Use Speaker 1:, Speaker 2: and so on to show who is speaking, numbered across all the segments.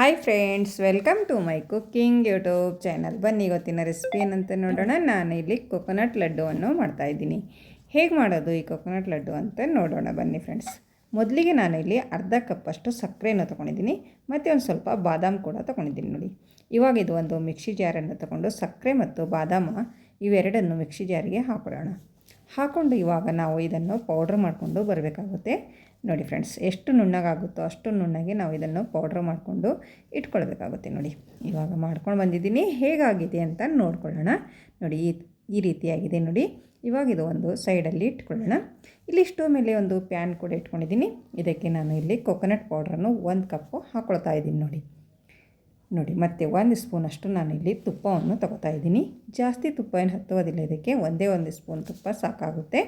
Speaker 1: Hi friends welcome to my cooking YouTube channel ಬನ್ನಿ, ಇವತ್ತಿನ recipe ಏನಂತ ನೋಡೋಣ. ನಾನು ಇಲ್ಲಿ ಕೊಕೊನಟ್ ಲಡ್ಡುವನ್ನು ಮಾಡ್ತಾಯಿದ್ದೀನಿ ಹೇಗೆ ಮಾಡೋದು ಈ ಕೊಕೊನಟ್ ಲಡ್ಡು ಅಂತ ನೋಡೋಣ. ಬನ್ನಿ ಫ್ರೆಂಡ್ಸ್ ಮೊದಲಿಗೆ ನಾನು ಇಲ್ಲಿ ಅರ್ಧ ಕಪ್ಪಷ್ಟು ಸಕ್ಕರೆಯನ್ನು ತೊಗೊಂಡಿದ್ದೀನಿ. ಮತ್ತು ಒಂದು ಸ್ವಲ್ಪ ಬಾದಾಮ್ ಕೂಡ ತೊಗೊಂಡಿದ್ದೀನಿ ನೋಡಿ. ಇವಾಗ ಇದು ಒಂದು ಮಿಕ್ಸಿ ಜಾರನ್ನು ತೊಗೊಂಡು ಸಕ್ಕರೆ ಮತ್ತು ಬಾದಾಮ ಇವೆರಡನ್ನು ಮಿಕ್ಸಿ ಜಾರಿಗೆ ಹಾಕೊಳ್ಳೋಣ. ಹಾಕ್ಕೊಂಡು ಇವಾಗ ನಾವು ಇದನ್ನು ಪೌಡ್ರ್ ಮಾಡಿಕೊಂಡು ಬರಬೇಕಾಗುತ್ತೆ. ನೋಡಿ ಫ್ರೆಂಡ್ಸ್, ಎಷ್ಟು ನುಣ್ಣಗಾಗುತ್ತೋ ಅಷ್ಟು ನುಣ್ಣಗೆ ನಾವು ಇದನ್ನು ಪೌಡ್ರ್ ಮಾಡಿಕೊಂಡು ಇಟ್ಕೊಳ್ಬೇಕಾಗುತ್ತೆ ನೋಡಿ. ಇವಾಗ ಮಾಡ್ಕೊಂಡು ಬಂದಿದ್ದೀನಿ. ಹೇಗಾಗಿದೆ ಅಂತ ನೋಡ್ಕೊಳ್ಳೋಣ. ನೋಡಿ, ಈ ಈ ರೀತಿಯಾಗಿದೆ ನೋಡಿ. ಇವಾಗ ಇದು ಒಂದು ಸೈಡಲ್ಲಿ ಇಟ್ಕೊಳ್ಳೋಣ. ಇಲ್ಲಿ ಸ್ಟೋವ್ ಮೇಲೆ ಒಂದು ಪ್ಯಾನ್ ಕೂಡ ಇಟ್ಕೊಂಡಿದ್ದೀನಿ. ಇದಕ್ಕೆ ನಾನು ಇಲ್ಲಿ ಕೊಕೊನಟ್ ಪೌಡ್ರನ್ನು ಒಂದು ಕಪ್ಪು ಹಾಕ್ಕೊಳ್ತಾ ಇದ್ದೀನಿ ನೋಡಿ. ನೋಡಿ, ಮತ್ತು ಒಂದು ಸ್ಪೂನಷ್ಟು ನಾನು ಇಲ್ಲಿ ತುಪ್ಪವನ್ನು ತಗೋತಾ ಇದ್ದೀನಿ. ಜಾಸ್ತಿ ತುಪ್ಪ ಏನು ಹತ್ತುವುದಿಲ್ಲ. ಇದಕ್ಕೆ ಒಂದೇ ಒಂದು ಸ್ಪೂನ್ ತುಪ್ಪ ಸಾಕಾಗುತ್ತೆ.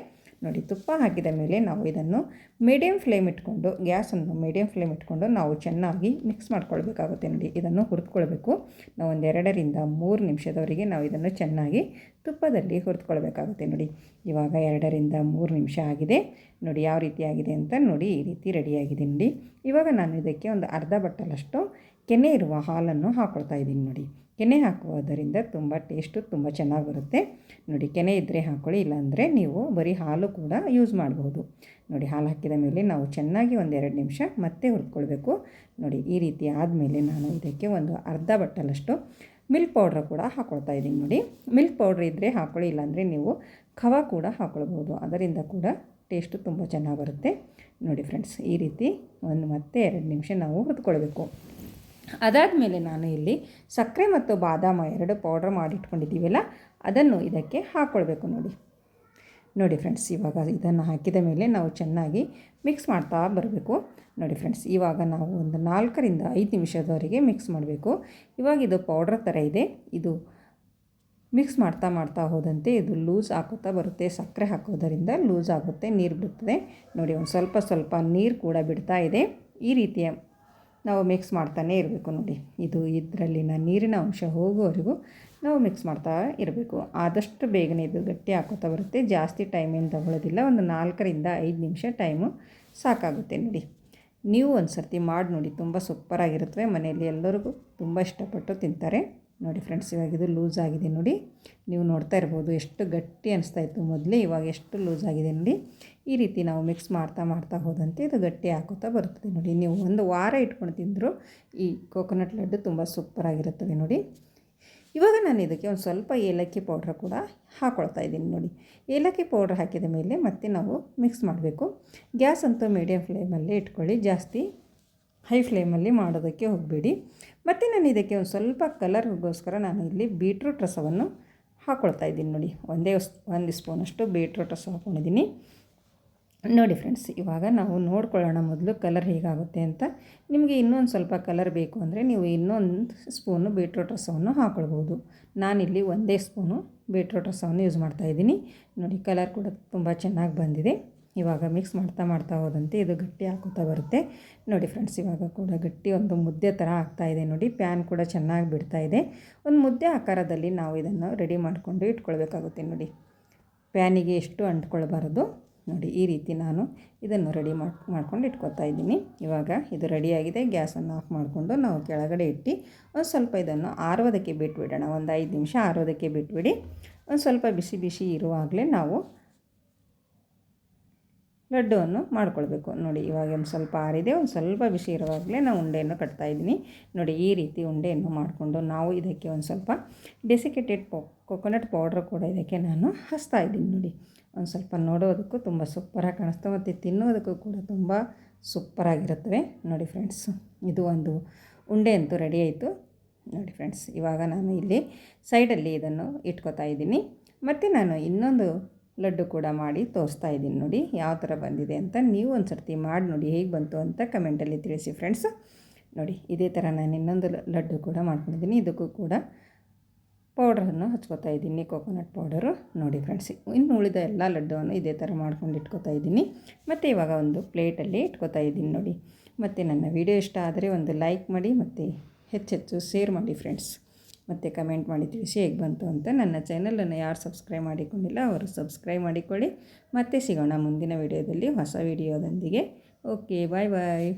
Speaker 1: ನೋಡಿ, ತುಪ್ಪ ಹಾಕಿದ ಮೇಲೆ ನಾವು ಇದನ್ನು ಮೀಡಿಯಂ ಫ್ಲೇಮ್ ಇಟ್ಕೊಂಡು ಗ್ಯಾಸನ್ನು ಮೀಡಿಯಂ ಫ್ಲೇಮ್ ಇಟ್ಕೊಂಡು ನಾವು ಚೆನ್ನಾಗಿ ಮಿಕ್ಸ್ ಮಾಡ್ಕೊಳ್ಬೇಕಾಗುತ್ತೆ. ನೋಡಿ, ಇದನ್ನು ಹುರಿದುಕೊಳ್ಬೇಕು. ನಾವು ಒಂದು ಎರಡರಿಂದ ಮೂರು ನಿಮಿಷದವರೆಗೆ ನಾವು ಇದನ್ನು ಚೆನ್ನಾಗಿ ತುಪ್ಪದಲ್ಲಿ ಹುರಿದುಕೊಳ್ಬೇಕಾಗುತ್ತೆ. ನೋಡಿ, ಇವಾಗ ಎರಡರಿಂದ ಮೂರು ನಿಮಿಷ ಆಗಿದೆ. ನೋಡಿ, ಯಾವ ರೀತಿ ಆಗಿದೆ ಅಂತ ನೋಡಿ, ಈ ರೀತಿ ರೆಡಿಯಾಗಿದೆ. ನೋಡಿ, ಇವಾಗ ನಾನು ಇದಕ್ಕೆ ಒಂದು ಅರ್ಧ ಬಟ್ಟಲಷ್ಟು ಕೆನೆ ಇರುವ ಹಾಲನ್ನು ಹಾಕ್ಕೊಳ್ತಾ ಇದ್ದೀನಿ. ನೋಡಿ ಕೆನೆ ಹಾಕುವುದರಿಂದ ತುಂಬ ಟೇಸ್ಟು ತುಂಬ ಚೆನ್ನಾಗಿ ಬರುತ್ತೆ ನೋಡಿ, ಕೆನೆ ಇದ್ದರೆ ಹಾಕ್ಕೊಳ್ಳಿ ಇಲ್ಲಾಂದರೆ ನೀವು ಬರೀ ಹಾಲು ಕೂಡ ಯೂಸ್ ಮಾಡ್ಬೋದು. ನೋಡಿ, ಹಾಲು ಹಾಕಿದ ಮೇಲೆ ನಾವು ಚೆನ್ನಾಗಿ ಒಂದೆರಡು ನಿಮಿಷ ಮತ್ತೆ ಹುರ್ಕೊಳ್ಬೇಕು. ನೋಡಿ, ಈ ರೀತಿ ಆದಮೇಲೆ ನಾನು ಇದಕ್ಕೆ ಒಂದು ಅರ್ಧ ಬಟ್ಟಲಷ್ಟು ಮಿಲ್ಕ್ ಪೌಡ್ರ್ ಕೂಡ ಹಾಕ್ಕೊಳ್ತಾ ಇದ್ದೀನಿ. ನೋಡಿ, ಮಿಲ್ಕ್ ಪೌಡ್ರ್ ಇದ್ದರೆ ಹಾಕ್ಕೊಳ್ಳಿ ಇಲ್ಲಾಂದರೆ ನೀವು ಖವ ಕೂಡ ಹಾಕ್ಕೊಳ್ಬೋದು ಅದರಿಂದ ಕೂಡ ಟೇಸ್ಟು ತುಂಬ ಚೆನ್ನಾಗಿ ಬರುತ್ತೆ ನೋಡಿ, ಫ್ರೆಂಡ್ಸ್, ಈ ರೀತಿ ಒಂದು ಮತ್ತೆ ಎರಡು ನಿಮಿಷ ನಾವು ಹುರಿದುಕೊಳ್ಬೇಕು ಅದಾದಮೇಲೆ ನಾನು ಇಲ್ಲಿ ಸಕ್ಕರೆ ಮತ್ತು ಬಾದಾಮ ಎರಡು ಪೌಡ್ರ್ ಮಾಡಿಟ್ಕೊಂಡಿದ್ದೀವಲ್ಲ, ಅದನ್ನು ಇದಕ್ಕೆ ಹಾಕ್ಕೊಳ್ಬೇಕು ನೋಡಿ. ನೋಡಿ ಫ್ರೆಂಡ್ಸ್ ಇವಾಗ ಇದನ್ನು ಹಾಕಿದ ಮೇಲೆ ನಾವು ಚೆನ್ನಾಗಿ ಮಿಕ್ಸ್ ಮಾಡ್ತಾ ಬರಬೇಕು. ನೋಡಿ ಫ್ರೆಂಡ್ಸ್ ಇವಾಗ ನಾವು ಒಂದು ನಾಲ್ಕರಿಂದ ಐದು ನಿಮಿಷದವರೆಗೆ ಮಿಕ್ಸ್ ಮಾಡಬೇಕು. ಇವಾಗ ಇದು ಪೌಡ್ರ್ ಥರ ಇದೆ. ಇದು ಮಿಕ್ಸ್ ಮಾಡ್ತಾ ಮಾಡ್ತಾ ಹೋದಂತೆ ಇದು ಲೂಸ್ ಹಾಕುತ್ತಾ ಬರುತ್ತೆ. ಸಕ್ಕರೆ ಹಾಕೋದರಿಂದ ಲೂಸ್ ಆಗುತ್ತೆ, ನೀರು ಬಿಡುತ್ತದೆ. ನೋಡಿ ಒಂದು ಸ್ವಲ್ಪ ಸ್ವಲ್ಪ ನೀರು ಕೂಡ ಬಿಡ್ತಾ ಇದೆ. ಈ ರೀತಿಯ ನಾವು ಮಿಕ್ಸ್ ಮಾಡ್ತಾನೇ ಇರಬೇಕು ನೋಡಿ. ಇದು ಇದರಲ್ಲಿನ ನೀರಿನ ಅಂಶ ಹೋಗುವವರೆಗೂ ನಾವು ಮಿಕ್ಸ್ ಮಾಡ್ತಾ ಇರಬೇಕು. ಆದಷ್ಟು ಬೇಗನೆ ಇದು ಗಟ್ಟಿ ಹಾಕೋತಾ ಬರುತ್ತೆ. ಜಾಸ್ತಿ ಟೈಮ್ ಏನು ತಗೊಳ್ಳೋದಿಲ್ಲ ಒಂದು ನಾಲ್ಕರಿಂದ ಐದು ನಿಮಿಷ ಟೈಮು ಸಾಕಾಗುತ್ತೆ ನೋಡಿ. ನೀವು ಒಂದು ಸರ್ತಿ ಮಾಡಿ ನೋಡಿ. ತುಂಬ ಸೂಪರಾಗಿರುತ್ತವೆ ಮನೆಯಲ್ಲಿ ಎಲ್ಲರಿಗೂ ತುಂಬ ಇಷ್ಟಪಟ್ಟು ತಿಂತಾರೆ. ನೋಡಿ ಫ್ರೆಂಡ್ಸ್, ಇವಾಗ ಇದು ಲೂಸ್ ಆಗಿದೆ ನೋಡಿ. ನೀವು ನೋಡ್ತಾ ಇರ್ಬೋದು, ಎಷ್ಟು ಗಟ್ಟಿ ಅನಿಸ್ತಾ ಇತ್ತು ಮೊದಲೇ, ಇವಾಗ ಎಷ್ಟು ಲೂಸ್ ಆಗಿದೆ ನೋಡಿ. ಈ ರೀತಿ ನಾವು ಮಿಕ್ಸ್ ಮಾಡ್ತಾ ಮಾಡ್ತಾ ಹೋದಂತೆ ಇದು ಗಟ್ಟಿ ಹಾಕೋತಾ ಬರ್ತದೆ ನೋಡಿ. ನೀವು ಒಂದು ವಾರ ಇಟ್ಕೊಂಡು ತಿಂದರೂ ಈ ಕೋಕೋನಟ್ ಲಡ್ಡು ತುಂಬ ಸೂಪರಾಗಿರುತ್ತದೆ ನೋಡಿ. ಇವಾಗ ನಾನು ಇದಕ್ಕೆ ಒಂದು ಸ್ವಲ್ಪ ಏಲಕ್ಕಿ ಪೌಡ್ರ್ ಕೂಡ ಹಾಕೊಳ್ತಾ ಇದ್ದೀನಿ ನೋಡಿ. ಏಲಕ್ಕಿ ಪೌಡ್ರ್ ಹಾಕಿದ ಮೇಲೆ ಮತ್ತೆ ನಾವು ಮಿಕ್ಸ್ ಮಾಡಬೇಕು. ಗ್ಯಾಸ್ ಅಂತೂ ಮೀಡಿಯಮ್ ಫ್ಲೇಮಲ್ಲೇ ಇಟ್ಕೊಳ್ಳಿ, ಜಾಸ್ತಿ ಹೈ ಫ್ಲೇಮಲ್ಲಿ ಮಾಡೋದಕ್ಕೆ ಹೋಗಬೇಡಿ. ಮತ್ತು ನಾನು ಇದಕ್ಕೆ ಒಂದು ಸ್ವಲ್ಪ ಕಲರ್ಗೋಸ್ಕರ ನಾನು ಇಲ್ಲಿ ಬೀಟ್ರೂಟ್ ರಸವನ್ನು ಹಾಕ್ಕೊಳ್ತಾ ಇದ್ದೀನಿ ನೋಡಿ. ಒಂದೇ ಒಂದು ಸ್ಪೂನಷ್ಟು ಬೀಟ್ರೂಟ್ ರಸ ಹಾಕ್ಕೊಂಡಿದ್ದೀನಿ ನೋಡಿ ಫ್ರೆಂಡ್ಸ್, ಇವಾಗ ನಾವು ನೋಡ್ಕೊಳ್ಳೋಣ ಮೊದಲು ಕಲರ್ ಹೇಗಾಗುತ್ತೆ ಅಂತ. ನಿಮಗೆ ಇನ್ನೊಂದು ಸ್ವಲ್ಪ ಕಲರ್ ಬೇಕು ಅಂದರೆ ನೀವು ಇನ್ನೊಂದು ಸ್ಪೂನು ಬೀಟ್ರೂಟ್ ರಸವನ್ನು ಹಾಕ್ಕೊಳ್ಬೋದು ನಾನಿಲ್ಲಿ ಒಂದೇ ಸ್ಪೂನು ಬೀಟ್ರೂಟ್ ರಸವನ್ನು ಯೂಸ್ ಮಾಡ್ತಾಯಿದ್ದೀನಿ ನೋಡಿ, ಕಲರ್ ಕೂಡ ತುಂಬ ಚೆನ್ನಾಗಿ ಬಂದಿದೆ. ಇವಾಗ ಮಿಕ್ಸ್ ಮಾಡ್ತಾ ಮಾಡ್ತಾ ಹೋದಂತೆ ಇದು ಗಟ್ಟಿ ಹಾಕೋತಾ ಬರುತ್ತೆ. ನೋಡಿ ಫ್ರೆಂಡ್ಸ್ ಇವಾಗ ಕೂಡ ಗಟ್ಟಿ ಒಂದು ಮುದ್ದೆ ಥರ ಇದೆ. ನೋಡಿ ಪ್ಯಾನ್ ಕೂಡ ಚೆನ್ನಾಗಿ ಬಿಡ್ತಾ ಇದೆ. ಒಂದು ಮುದ್ದೆ ಆಕಾರದಲ್ಲಿ ನಾವು ಇದನ್ನು ರೆಡಿ ಮಾಡಿಕೊಂಡು ಇಟ್ಕೊಳ್ಬೇಕಾಗುತ್ತೆ. ನೋಡಿ ಪ್ಯಾನಿಗೆ ಎಷ್ಟು ಅಂಟ್ಕೊಳ್ಬಾರದು? ನೋಡಿ, ಈ ರೀತಿ ನಾನು ಇದನ್ನು ರೆಡಿ ಮಾಡಿ, ಮಾಡ್ಕೊಂಡು ಇಟ್ಕೊತಾ ಇದ್ದೀನಿ. ಇವಾಗ ಇದು ರೆಡಿಯಾಗಿದೆ ಗ್ಯಾಸನ್ನು ಆಫ್ ಮಾಡಿಕೊಂಡು ನಾವು ಕೆಳಗಡೆ ಇಟ್ಟು ಒಂದು ಸ್ವಲ್ಪ ಇದನ್ನು ಆರೋದಕ್ಕೆ ಬಿಟ್ಟುಬಿಡೋಣ ಒಂದು ಐದು ನಿಮಿಷ ಆರೋದಕ್ಕೆ ಬಿಟ್ಬಿಡಿ. ಒಂದು ಸ್ವಲ್ಪ ಬಿಸಿ ಬಿಸಿ ಇರುವಾಗಲೇ ನಾವು ಲಡ್ಡುವನ್ನು ಮಾಡ್ಕೊಳ್ಬೇಕು. ನೋಡಿ, ಇವಾಗ ಒಂದು ಸ್ವಲ್ಪ ಆರಿದೆ, ಒಂದು ಸ್ವಲ್ಪ ಬಿಸಿ ಇರುವಾಗಲೇ ನಾವು ಉಂಡೆಯನ್ನು ಕಟ್ತಾಯಿದ್ದೀನಿ ನೋಡಿ, ಈ ರೀತಿ ಉಂಡೆಯನ್ನು ಮಾಡಿಕೊಂಡು ನಾವು ಇದಕ್ಕೆ ಒಂದು ಸ್ವಲ್ಪ ಡೆಸಿಕೇಟೆಡ್ ಪೊ ಕೊಕೊನಟ್ ಪೌಡ್ರ್ ಕೂಡ ಇದಕ್ಕೆ ನಾನು ಹಚ್ತಾ ಇದ್ದೀನಿ. ನೋಡಿ, ಒಂದು ಸ್ವಲ್ಪ ನೋಡೋದಕ್ಕೂ ತುಂಬ ಸೂಪರಾಗಿ ಕಾಣಿಸ್ತು ಮತ್ತು ತಿನ್ನೋದಕ್ಕೂ ಕೂಡ ತುಂಬ ಸೂಪರಾಗಿರುತ್ತವೆ ನೋಡಿ ಫ್ರೆಂಡ್ಸ್ ಇದು ಒಂದು ಉಂಡೆ ಅಂತೂ ರೆಡಿ ಆಯಿತು. ನೋಡಿ ಫ್ರೆಂಡ್ಸ್ ಇವಾಗ ನಾನು ಇಲ್ಲಿ ಸೈಡಲ್ಲಿ ಇದನ್ನು ಇಟ್ಕೋತಾ ಇದ್ದೀನಿ. ಮತ್ತು ನಾನು ಇನ್ನೊಂದು ಲಡ್ಡು ಕೂಡ ಮಾಡಿ ತೋರಿಸ್ತಾ ಇದ್ದೀನಿ ನೋಡಿ, ಯಾವ ಥರ ಬಂದಿದೆ ಅಂತ ನೀವು ಒಂದು ಸರ್ತಿ ಮಾಡಿ ನೋಡಿ, ಹೇಗೆ ಬಂತು ಅಂತ ಕಮೆಂಟಲ್ಲಿ ತಿಳಿಸಿ ಫ್ರೆಂಡ್ಸು. ನೋಡಿ, ಇದೇ ಥರ ನಾನು ಇನ್ನೊಂದು ಲಡ್ಡು ಕೂಡ ಮಾಡ್ಕೊಂಡಿದ್ದೀನಿ. ಇದಕ್ಕೂ ಕೂಡ ಪೌಡ್ರನ್ನು ಹಚ್ಕೋತಾ ಇದ್ದೀನಿ, ಕೋಕೋನಟ್ ಪೌಡರು. ನೋಡಿ ಫ್ರೆಂಡ್ಸ್, ಇನ್ನು ಉಳಿದ ಎಲ್ಲ ಲಡ್ಡುವನ್ನು ಇದೇ ಥರ ಮಾಡ್ಕೊಂಡು ಇಟ್ಕೋತಾ ಇದ್ದೀನಿ. ಮತ್ತು ಇವಾಗ ಒಂದು ಪ್ಲೇಟಲ್ಲಿ ಇಟ್ಕೋತಾ ಇದ್ದೀನಿ ನೋಡಿ. ಮತ್ತು ನನ್ನ ವಿಡಿಯೋ ಇಷ್ಟ ಆದರೆ ಒಂದು ಲೈಕ್ ಮಾಡಿ, ಮತ್ತು ಹೆಚ್ಚೆಚ್ಚು ಶೇರ್ ಮಾಡಿ ಫ್ರೆಂಡ್ಸ್. ಮತ್ತು ಕಮೆಂಟ್ ಮಾಡಿ ತಿಳಿಸಿ ಹೇಗೆ ಬಂತು ಅಂತ. ನನ್ನ ಚಾನಲನ್ನು ಯಾರು ಸಬ್ಸ್ಕ್ರೈಬ್ ಮಾಡಿಕೊಂಡಿಲ್ಲ, ಅವರು ಸಬ್ಸ್ಕ್ರೈಬ್ ಮಾಡಿಕೊಳ್ಳಿ. ಮತ್ತೆ ಸಿಗೋಣ ಮುಂದಿನ ವಿಡಿಯೋದಲ್ಲಿ ಹೊಸ ವಿಡಿಯೋದೊಂದಿಗೆ. Okay, bye bye.